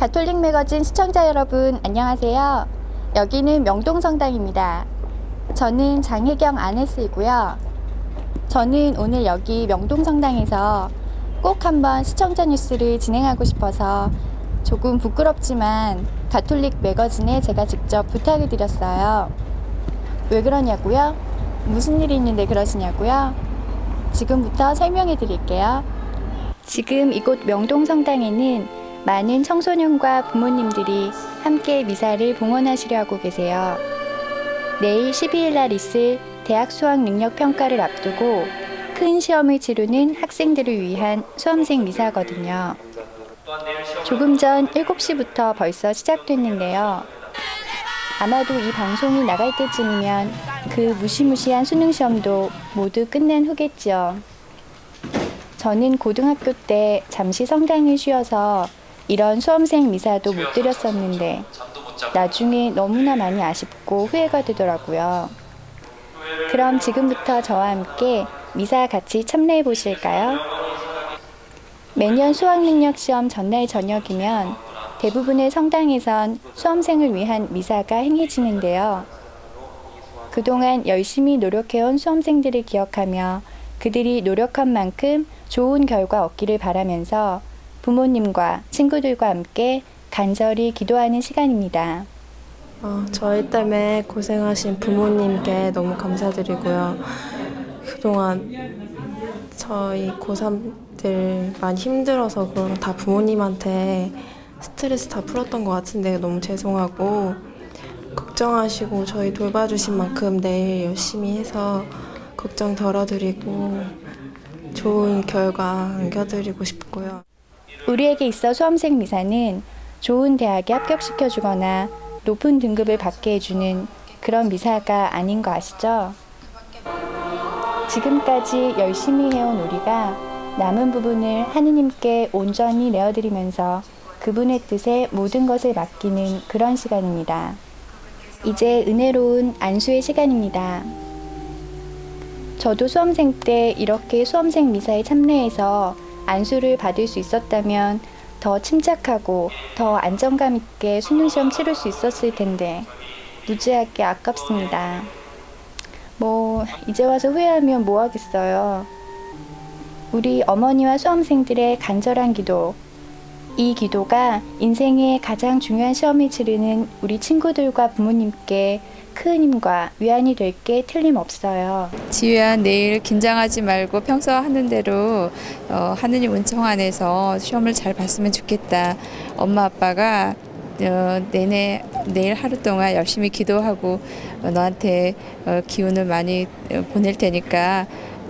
가톨릭 매거진 시청자 여러분 안녕하세요. 여기는 명동성당입니다. 저는 장혜경 아네스이고요. 저는 오늘 여기 명동성당에서 꼭 한번 시청자 뉴스를 진행하고 싶어서 조금 부끄럽지만 가톨릭 매거진에 제가 직접 부탁을 드렸어요. 왜 그러냐고요? 무슨 일이 있는데 그러시냐고요? 지금부터 설명해 드릴게요. 지금 이곳 명동성당에는 많은 청소년과 부모님들이 함께 미사를 봉헌하시려 하고 계세요. 내일 12일 날 있을 대학 수학 능력 평가를 앞두고 큰 시험을 치르는 학생들을 위한 수험생 미사거든요. 조금 전 7시부터 벌써 시작됐는데요. 아마도 이 방송이 나갈 때쯤이면 그 무시무시한 수능 시험도 모두 끝낸 후겠죠. 저는 고등학교 때 잠시 성당을 쉬어서 이런 수험생 미사도 못 드렸었는데 나중에 너무나 많이 아쉽고 후회가 되더라고요. 그럼 지금부터 저와 함께 미사 같이 참여해 보실까요? 매년 수학능력 시험 전날 저녁이면 대부분의 성당에선 수험생을 위한 미사가 행해지는데요. 그동안 열심히 노력해온 수험생들을 기억하며 그들이 노력한 만큼 좋은 결과 얻기를 바라면서 부모님과 친구들과 함께 간절히 기도하는 시간입니다. 어, 저희 때문에 고생하신 부모님께 너무 감사드리고요. 그동안 저희 고3들 많이 힘들어서 그런 다 부모님한테 스트레스 다 풀었던 것 같은데 너무 죄송하고 걱정하시고 저희 돌봐주신 만큼 내일 열심히 해서 걱정 덜어드리고 좋은 결과 안겨드리고 싶고요. 우리에게 있어 수험생 미사는 좋은 대학에 합격시켜 주거나 높은 등급을 받게 해주는 그런 미사가 아닌 거 아시죠? 지금까지 열심히 해온 우리가 남은 부분을 하느님께 온전히 내어드리면서 그분의 뜻에 모든 것을 맡기는 그런 시간입니다. 이제 은혜로운 안수의 시간입니다. 저도 수험생 때 이렇게 수험생 미사에 참여해서 안수를 받을 수 있었다면 더 침착하고 더 안정감 있게 수능 시험 치를 수 있었을 텐데 무지하게 아깝습니다. 뭐 이제 와서 후회하면 뭐 하겠어요. 우리 어머니와 수험생들의 간절한 기도 이 기도가 인생의 가장 중요한 시험을 치르는 우리 친구들과 부모님께 큰 힘과 위안이 될 게 틀림없어요. 지유야 내일 긴장하지 말고 평소 하는 대로 어, 하느님 은총 안에서 시험을 잘 봤으면 좋겠다. 엄마 아빠가 어, 내내 내일 하루 동안 열심히 기도하고 어, 너한테 어, 기운을 많이 어, 보낼 테니까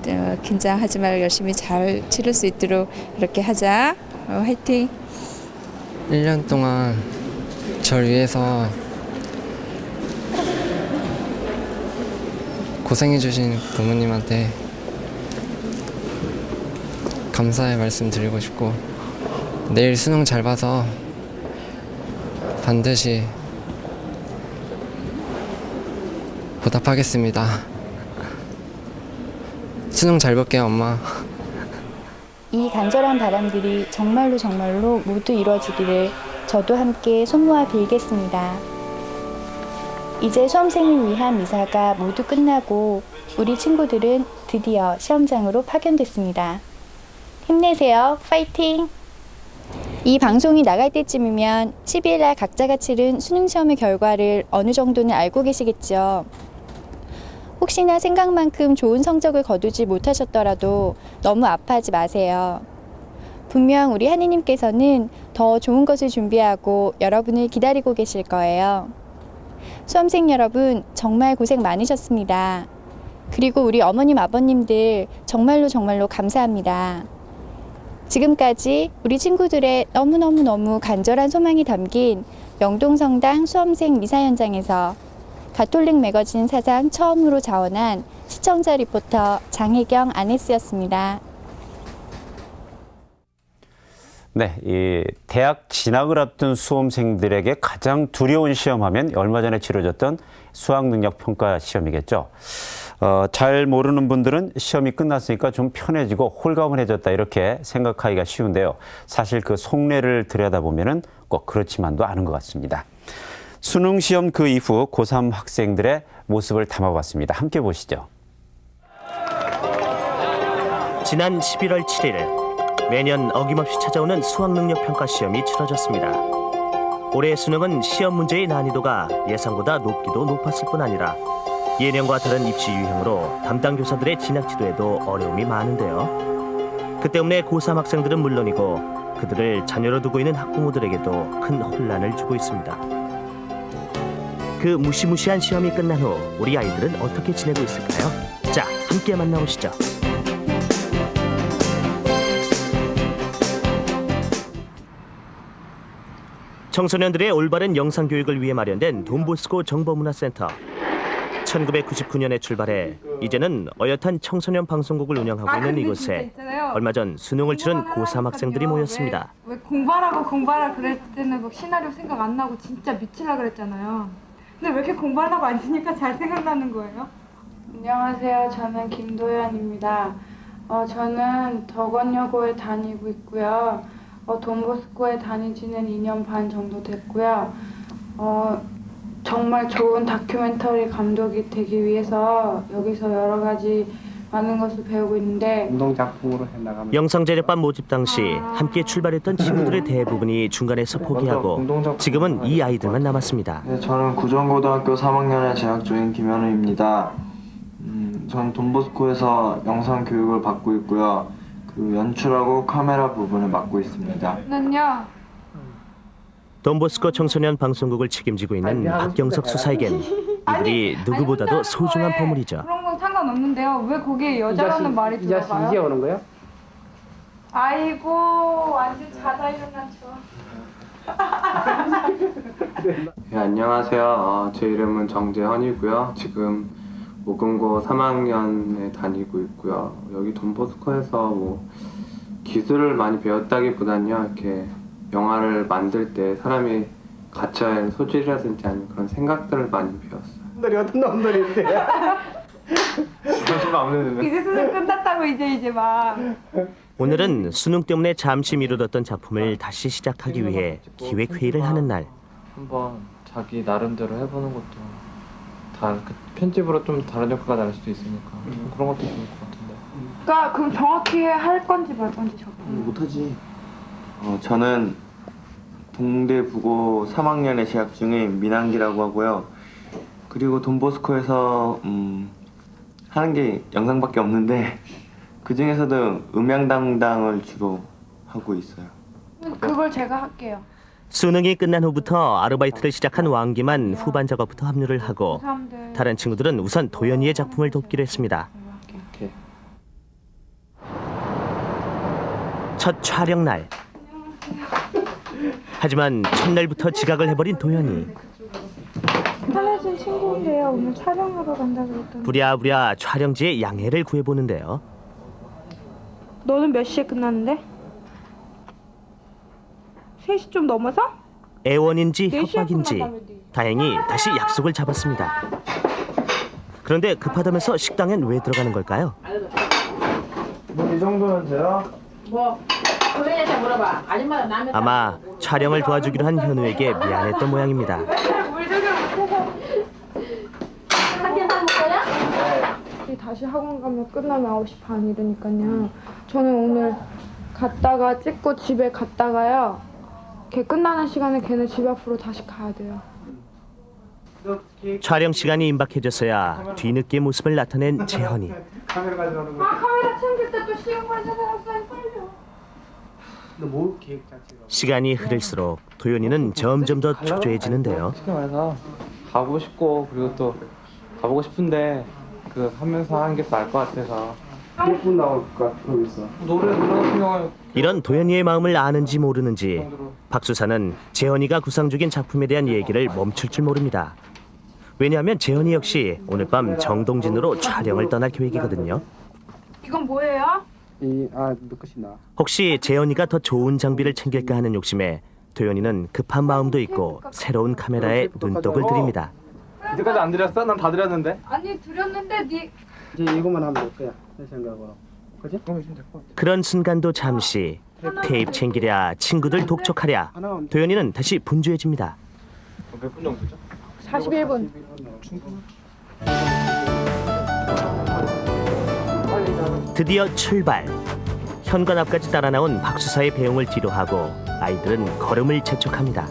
어, 긴장하지 말고 열심히 잘 치를 수 있도록 그렇게 하자. 어, 화이팅. 1년 동안 절 위해서 고생해주신 부모님한테 감사의 말씀 드리고 싶고 내일 수능 잘 봐서 반드시 보답하겠습니다. 수능 잘 볼게요, 엄마. 이 간절한 바람들이 정말로 정말로 모두 이루어지기를 저도 함께 손모아 빌겠습니다. 이제 수험생을 위한 미사가 모두 끝나고 우리 친구들은 드디어 시험장으로 파견됐습니다. 힘내세요. 파이팅! 이 방송이 나갈 때쯤이면 12일 날 각자가 치른 수능 시험의 결과를 어느 정도는 알고 계시겠죠. 혹시나 생각만큼 좋은 성적을 거두지 못하셨더라도 너무 아파하지 마세요. 분명 우리 하느님께서는 더 좋은 것을 준비하고 여러분을 기다리고 계실 거예요. 수험생 여러분, 정말 고생 많으셨습니다. 그리고 우리 어머님, 아버님들 정말로 정말로 감사합니다. 지금까지 우리 친구들의 너무너무너무 간절한 소망이 담긴 명동성당 수험생 미사 현장에서 가톨릭 매거진 사상 처음으로 자원한 시청자 리포터 장혜경 아네스였습니다. 네, 이 대학 진학을 앞둔 수험생들에게 가장 두려운 시험하면 얼마 전에 치러졌던 수학 능력 평가 시험이겠죠. 어, 잘 모르는 분들은 시험이 끝났으니까 좀 편해지고 홀가분해졌다 이렇게 생각하기가 쉬운데요. 사실 그 속내를 들여다보면은 꼭 그렇지만도 않은 것 같습니다. 수능 시험 그 이후 고3 학생들의 모습을 담아봤습니다. 함께 보시죠. 지난 11월 7일 매년 어김없이 찾아오는 수학 능력 평가 시험이 치러졌습니다. 올해 수능은 시험 문제의 난이도가 예상보다 높기도 높았을 뿐 아니라 예년과 다른 입시 유형으로 담당 교사들의 진학 지도에도 어려움이 많은데요. 그 때문에 고3 학생들은 물론이고 그들을 자녀로 두고 있는 학부모들에게도 큰 혼란을 주고 있습니다. 그 무시무시한 시험이 끝난 후 우리 아이들은 어떻게 지내고 있을까요? 자, 함께 만나보시죠. 청소년들의 올바른 영상 교육을 위해 마련된 돈보스코 정보문화센터. 1999년에 출발해 이제는 어엿한 청소년 방송국을 운영하고 있는 이곳에 얼마 전 수능을 치른 고3 학생들이 모였습니다. 왜, 왜 공부하라고 공부하라 그럴 때는 막 시나리오 생각 안 나고 진짜 미칠라 그랬잖아요. 근데 왜 이렇게 공부하다고 앉으니까 잘 생각나는 거예요? 안녕하세요. 저는 김도현입니다. 어, 저는 덕원여고에 다니고 있고요. 어, 돈보스코에 다니지는 2년 반 정도 됐고요. 어, 정말 좋은 다큐멘터리 감독이 되기 위해서 여기서 여러 가지 많은 것을 배우고 있는데 운동 작품으로 해 나가면 영상 제작반 모집 당시 함께 출발했던 친구들의 대부분이 중간에서 포기하고 지금은 이 아이들만 남았습니다. 네, 저는 구정고등학교 3학년에 재학 중인 김현우입니다. 음, 전 돈보스코에서 영상 교육을 받고 있고요. 그 연출하고 카메라 부분을 맡고 있습니다. 저는요. 돈보스코 청소년 방송국을 책임지고 있는 박경석 수사에겐 이들이 누구보다도 소중한 보물이죠. 그런 건 상관없는데요. 왜 거기에 여자라는 말이 이 자식 이제 들어가요? 오는 거예요? 아이고 완전 자다 일어났죠. 네, 안녕하세요. 어, 제 이름은 정재헌이고요. 지금 모금고 3학년에 다니고 있고요. 여기 돈보스코에서 뭐 기술을 많이 배웠다기보단요. 이렇게 영화를 만들 때 사람이 갖춰야 할 소질이라든지 아니면 그런 생각들을 많이 배웠어요. 놈들이 어떤 놈들인데? 이제 수능 끝났다고 이제 이제 막. 오늘은 수능 때문에 잠시 미뤄뒀던 작품을 다시 시작하기 위해 기획 회의를 하는 날. 한번 자기 나름대로 해보는 것도 다 그 편집으로 좀 다른 효과가 날 수도 있으니까 좀 그런 것도 좋을 것 같은데. 그러니까 그럼 정확히 할 건지 말 건지 적어. 못하지. 어, 저는 동대부고 3학년에 재학 중인 민한기라고 하고요. 그리고 돈보스코에서 음, 하는 게 영상밖에 없는데 그 중에서도 음향 담당을 주로 하고 있어요. 그걸 제가 할게요. 수능이 끝난 후부터 아르바이트를 시작한 왕기만 후반 작업부터 합류를 하고 사람들 다른 친구들은 우선 도연이의 작품을 돕기로 했습니다. 첫 촬영 날. 하지만 첫날부터 지각을 해버린 도연이 친구인데요. 오늘 촬영하러 간다 그랬더니. 부랴부랴 촬영지에 양해를 구해보는데요. 너는 몇 시에 끝났는데? 3시 좀 넘어서? 애원인지 네 시에 협박인지 끝난다며, 네. 다행히 다시 약속을 잡았습니다. 그런데 급하다면서 식당엔 왜 들어가는 걸까요? 뭐이 정도면 돼요? 아마 촬영을 도와주기로 한 현우에게 미안했던 모양입니다. 다시 학원 가면 끝나면 9시 반 이러니까요. 저는 오늘 갔다가 찍고 집에 갔다가요. 걔 끝나는 시간에 걔네 집 앞으로 다시 가야 돼요. 촬영 시간이 임박해져서야 뒤늦게 모습을 나타낸 재현이. 카메라 거. 아 카메라 챙길 때 또. 빨리요. 너뭐 계획 자체가. 시간이 흐를수록 도연이는 점점 더 초조해지는데요. 말해서 가고 싶고 그리고 또 가보고 싶은데 그 하면서 하는 게 나을 것 같아서 몇분 나올 것 같고 있어. 노래 노래 같은 경우는 이런 도연이의 마음을 아는지 모르는지 박 수사는 재현이가 구상 중인 작품에 대한 얘기를 멈출 줄 모릅니다. 왜냐하면 재현이 역시 오늘 밤 정동진으로 촬영을 떠날 계획이거든요. 이건 뭐예요? 나. 혹시 재현이가 더 좋은 장비를 챙길까 하는 욕심에 도연이는 급한 마음도 있고 새로운 카메라에 눈독을 들입니다. 이제까지 안 드렸어? 난 다 드렸는데. 아니 드렸는데 네 이제 이것만 하면 될 거야. 내 생각으로. 그지? 그런 순간도 잠시 테이프 챙기랴 친구들 독촉하랴 도현이는 다시 분주해집니다. 몇 분 정도죠? 41분. 드디어 출발. 현관 앞까지 따라 나온 박수사의 배웅을 뒤로하고 아이들은 걸음을 재촉합니다.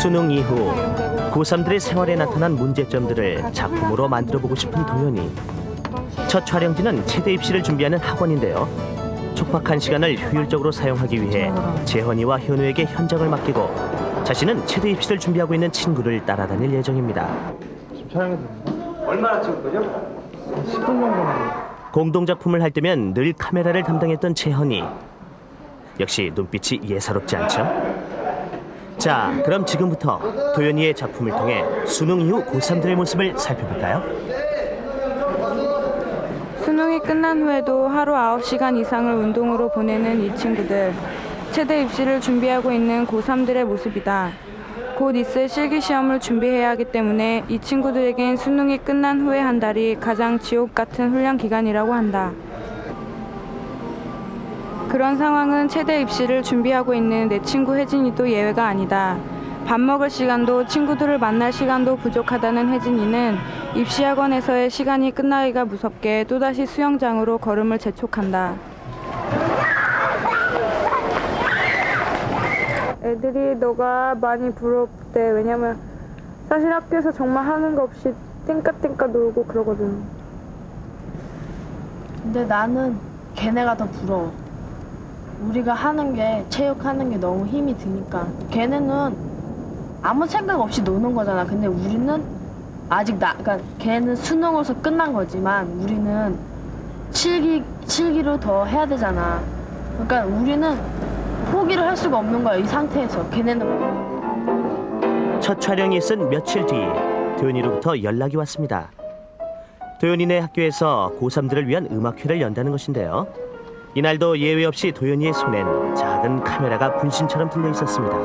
수능 이후 고3들의 생활에 나타난 문제점들을 작품으로 만들어 보고 싶은 도현이. 첫 촬영지는 체대 입시를 준비하는 학원인데요. 촉박한 시간을 효율적으로 사용하기 위해 재헌이와 현우에게 현장을 맡기고 자신은 체대 입시를 준비하고 있는 친구를 따라다닐 예정입니다. 촬영해도? 얼마나 찍을 거죠? 10분 정도만. 공동 작품을 할 때면 늘 카메라를 담당했던 재헌이 역시 눈빛이 예사롭지 않죠? 자, 그럼 지금부터 도현이의 작품을 통해 수능 이후 고3들의 모습을 살펴볼까요? 수능이 끝난 후에도 하루 9시간 이상을 운동으로 보내는 이 친구들. 체대 입시를 준비하고 있는 고3들의 모습이다. 곧 있을 실기 시험을 준비해야 하기 때문에 이 친구들에겐 수능이 끝난 후에 한 달이 가장 지옥 같은 훈련 기간이라고 한다. 그런 상황은 체대 입시를 준비하고 있는 내 친구 혜진이도 예외가 아니다. 밥 먹을 시간도 친구들을 만날 시간도 부족하다는 혜진이는 입시학원에서의 시간이 끝나기가 무섭게 또다시 수영장으로 걸음을 재촉한다. 애들이 너가 많이 부럽대. 왜냐면 사실 학교에서 정말 하는 거 없이 띵까띵까 놀고 그러거든. 근데 나는 걔네가 더 부러워. 우리가 하는 게 체육하는 게 너무 힘이 드니까 걔네는 아무 생각 없이 노는 거잖아. 근데 우리는 아직 나, 그러니까 걔는 수능으로서 끝난 거지만 우리는 실기 실기로 더 해야 되잖아. 그러니까 우리는 포기를 할 수가 없는 거야 이 상태에서 걔네는 첫 촬영이 있은 며칠 뒤 도현이로부터 연락이 왔습니다. 도현이네 학교에서 고3들을 위한 음악회를 연다는 것인데요. 이날도 예외 없이 도현이의 손엔 작은 카메라가 분신처럼 들려 있었습니다.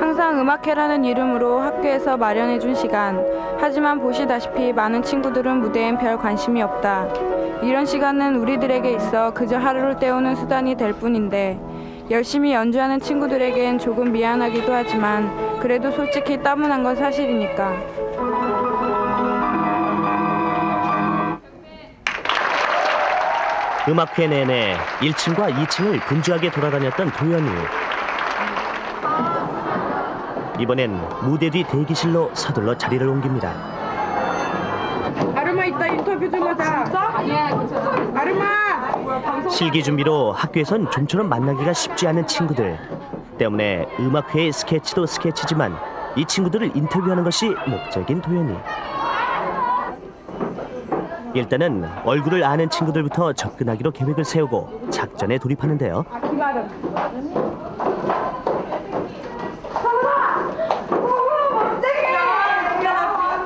항상 음악회라는 이름으로 학교에서 마련해준 시간. 하지만 보시다시피 많은 친구들은 무대엔 별 관심이 없다. 이런 시간은 우리들에게 있어 그저 하루를 때우는 수단이 될 뿐인데 열심히 연주하는 친구들에겐 조금 미안하기도 하지만 그래도 솔직히 따분한 건 사실이니까. 음악회 내내 1층과 2층을 분주하게 돌아다녔던 도현이. 이번엔 무대 뒤 대기실로 서둘러 자리를 옮깁니다. 아르마 이따 인터뷰 좀 하자. 진짜? 아니야, 아르마! 실기 준비로 학교에선 좀처럼 만나기가 쉽지 않은 친구들 때문에 음악회의 스케치도 스케치지만 이 친구들을 인터뷰하는 것이 목적인 도현이 일단은 얼굴을 아는 친구들부터 접근하기로 계획을 세우고 작전에 돌입하는데요 아.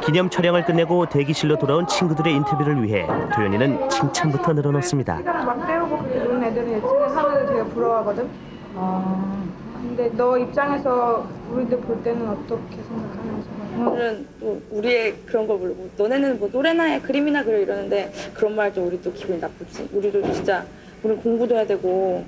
기념 촬영을 끝내고 대기실로 돌아온 친구들의 인터뷰를 위해 도현이는 칭찬부터 늘어놓습니다 막 때우고 노는 애들은 예체능 하면은 되게 부러워하거든. 근데 너 입장에서 우리들 볼 때는 어떻게 생각하면서? 오늘은 또 우리의 그런 걸 모르고 너네는 뭐 노래나 해 그림이나 그려 이러는데 그런 말 좀 우리 또 기분이 나쁘지 우리도 진짜 우리 공부도 해야 되고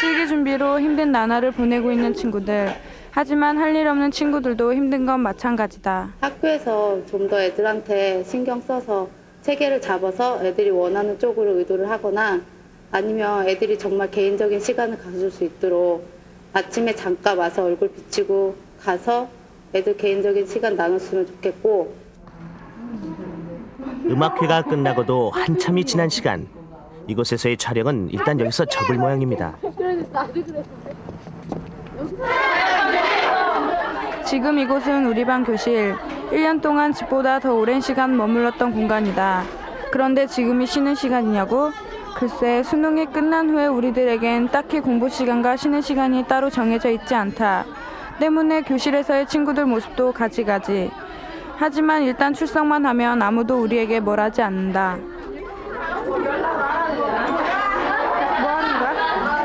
실기 준비로 힘든 나날을 보내고 있는 친구들. 하지만 할 일 없는 친구들도 힘든 건 마찬가지다. 학교에서 좀 더 애들한테 신경 써서 체계를 잡아서 애들이 원하는 쪽으로 의도를 하거나 아니면 애들이 정말 개인적인 시간을 가질 수 있도록 아침에 잠깐 와서 얼굴 비치고 가서 애들 개인적인 시간 나눴으면 좋겠고 음악회가 끝나고도 한참이 지난 시간 이곳에서의 촬영은 일단 여기서 접을 모양입니다 지금 이곳은 우리 반 교실. 1년 동안 집보다 더 오랜 시간 머물렀던 공간이다. 그런데 지금이 쉬는 시간이냐고? 글쎄, 수능이 끝난 후에 우리들에겐 딱히 공부 시간과 쉬는 시간이 따로 정해져 있지 않다. 때문에 교실에서의 친구들 모습도 가지가지. 하지만 일단 출석만 하면 아무도 우리에게 뭘 하지 않는다.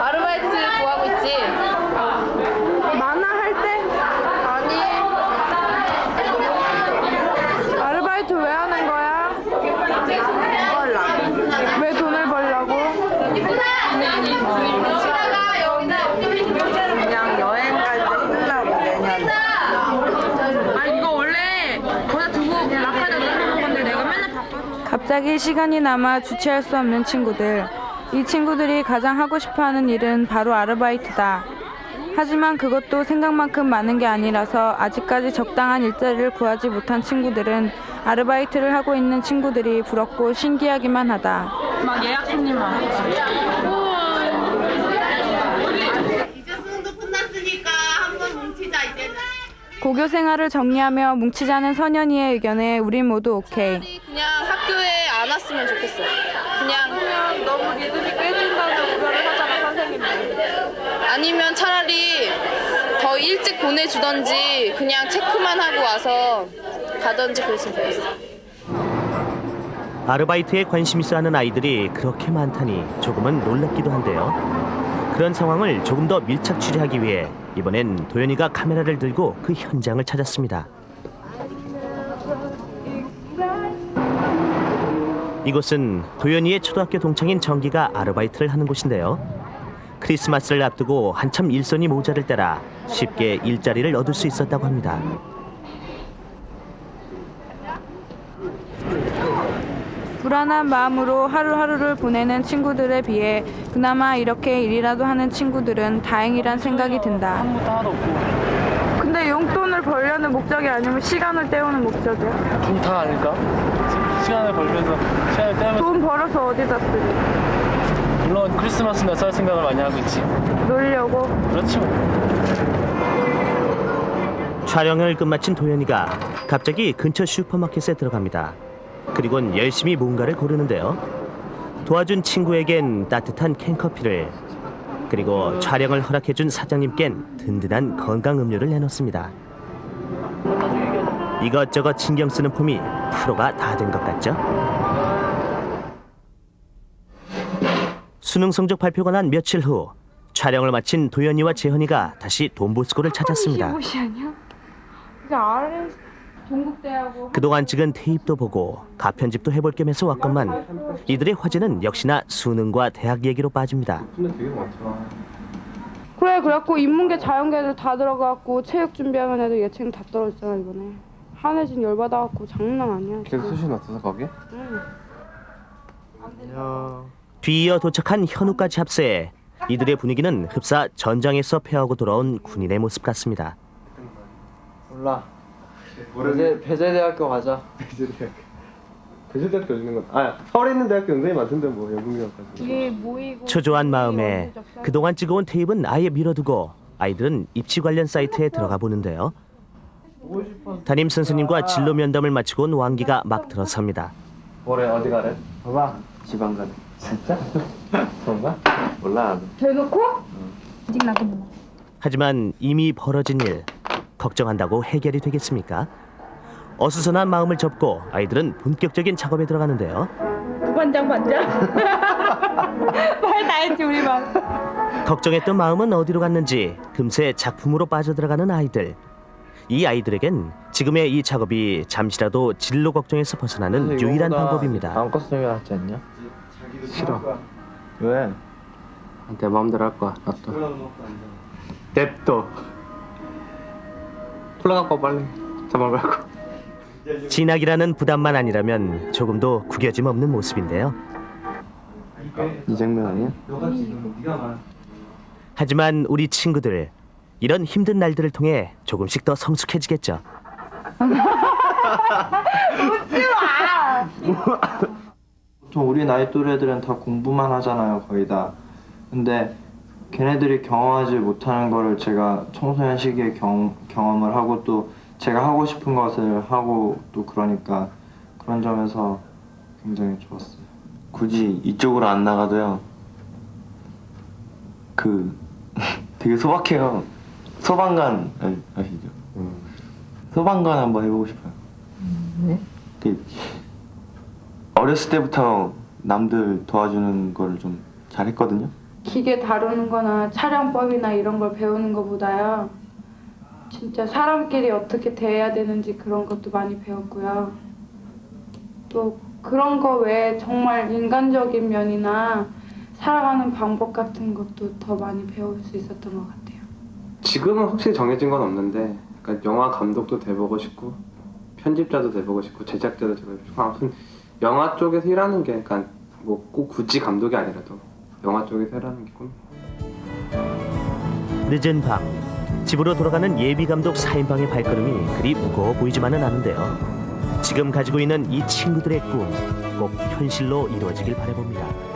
아르바이트 구하고 갑자기 시간이 남아 주체할 수 없는 친구들. 이 친구들이 가장 하고 싶어 하는 일은 바로 아르바이트다. 하지만 그것도 생각만큼 많은 게 아니라서 아직까지 적당한 일자리를 구하지 못한 친구들은 아르바이트를 하고 있는 친구들이 부럽고 신기하기만 하다. 막 예약 손님 많아. 고교 생활을 정리하며 뭉치자는 선현이의 의견에 우린 모두 오케이. 그냥 학교에 안 왔으면 좋겠어. 그냥 그냥 너무 리듬이 깨진다는 우려를 하잖아 선생님들. 아니면 차라리 더 일찍 보내주던지 그냥 체크만 하고 와서 가던지 그랬으면 좋겠어. 아르바이트에 관심 있어 하는 아이들이 그렇게 많다니 조금은 놀랍기도 한데요. 그런 상황을 조금 더 밀착 취재하기 위해 이번엔 도현이가 카메라를 들고 그 현장을 찾았습니다. 이곳은 도현이의 초등학교 동창인 정기가 아르바이트를 하는 곳인데요. 크리스마스를 앞두고 한참 일손이 모자를 따라 쉽게 일자리를 얻을 수 있었다고 합니다. 불안한 마음으로 하루하루를 보내는 친구들에 비해 그나마 이렇게 일이라도 하는 친구들은 다행이란 생각이 든다. 근데 용돈을 벌려는 목적이 아니면 시간을 때우는 목적이야. 둘다 아닐까? 시간을 벌면서 시간을 때우면서 돈 벌어서 어디다 쓰지? 물론 크리스마스나 쌀 생각을 많이 하고 있지. 놀려고. 그렇지 뭐. 촬영을 끝마친 도현이가 갑자기 근처 슈퍼마켓에 들어갑니다. 그리곤 열심히 뭔가를 고르는데요. 도와준 친구에겐 따뜻한 캔커피를 그리고 촬영을 허락해준 사장님께는 든든한 건강 음료를 내놓습니다. 이것저것 신경 쓰는 폼이 프로가 다 된 것 같죠? 수능 성적 발표가 난 며칠 후 촬영을 마친 도현이와 재현이가 다시 돈보스코를 찾았습니다. 옷이 아니야? 이게 아래 동국대하고 그동안 찍은 테이프도 보고 가편집도 해볼 겸 해서 왔건만 이들의 화제는 역시나 수능과 대학 얘기로 빠집니다. 그래 그래갖고 인문계 자연계들 다 들어가갖고 체육 준비하면 애들 예체능 다 떨어졌잖아 이번에 한해 진 열받아갖고 장난 아니야 계속 수시 났어서 거기? 응. 뒤이어 도착한 현우까지 합세해 이들의 분위기는 흡사 전장에서 패하고 돌아온 군인의 모습 같습니다. 몰라. 배제 배제대학교 가자. 배제대학교. 배제대학교 있는 건? 아 서울에 있는 대학교 은근히 많던데 뭐 연극영화까지. 이게 모이고 초조한 마음에 그동안 찍어온 테이프는 아예 밀어두고 아이들은 입시 관련 사이트에 들어가 보는데요. 담임 선생님과 진로 면담을 마치고 온 왕기가 막 들어섭니다. 올해 어디 가래? 봐봐 지방 가네. 진짜? 그런가? 몰라. 대놓고? 아직 나도 몰라 하지만 이미 벌어진 일 걱정한다고 해결이 되겠습니까? 어수선한 마음을 접고 아이들은 본격적인 작업에 들어가는데요. 부반장 반장. 말다 했지 우리 반. 걱정했던 마음은 어디로 갔는지 금세 작품으로 빠져들어가는 아이들. 이 아이들에겐 지금의 이 작업이 잠시라도 진로 걱정에서 벗어나는 유일한 방법입니다. 다음 거 수능이 낫지 않냐? 싫어. 왜? 내 마음대로 할 거야. 놔둬. 냅둬. 콜라 갖고 와, 빨리. 자막 말고. 진학이라는 부담만 아니라면 조금도 구겨짐 없는 모습인데요. 이 장면 아니야? 하지만 우리 친구들 이런 힘든 날들을 통해 조금씩 더 성숙해지겠죠. 보 통 우리 나이 또래들은 다 공부만 하잖아요, 거의 다. 근데 걔네들이 경험하지 못하는 거를 제가 청소년 시기에 경, 경험을 하고 또 제가 하고 싶은 것을 하고 또 그러니까 그런 점에서 굉장히 좋았어요. 굳이 이쪽으로 안 나가도요. 그 되게 소박해요. 소방관 아- 아시죠? 소방관 한번 해보고 싶어요. 그 어렸을 때부터 남들 도와주는 거를 좀 잘했거든요. 기계 다루는 거나 촬영법이나 이런 걸 배우는 것보다요 진짜 사람끼리 어떻게 대해야 되는지 그런 것도 많이 배웠고요 또 그런 거 외에 정말 인간적인 면이나 살아가는 방법 같은 것도 더 많이 배울 수 있었던 것 같아요 지금은 확실히 정해진 건 없는데, 그러니까 영화 감독도 돼보고 싶고, 편집자도 돼보고 싶고, 제작자도 돼보고 싶고, 아무튼 영화 쪽에서 일하는 게 그러니까 뭐 꼭 굳이 감독이 아니라도 영화 쪽에서 일하는 게 꿈이에요. 늦은 밤 집으로 돌아가는 예비 감독 사인방의 발걸음이 그리 무거워 보이지만은 않은데요. 지금 가지고 있는 이 친구들의 꿈 꼭 현실로 이루어지길 바라봅니다.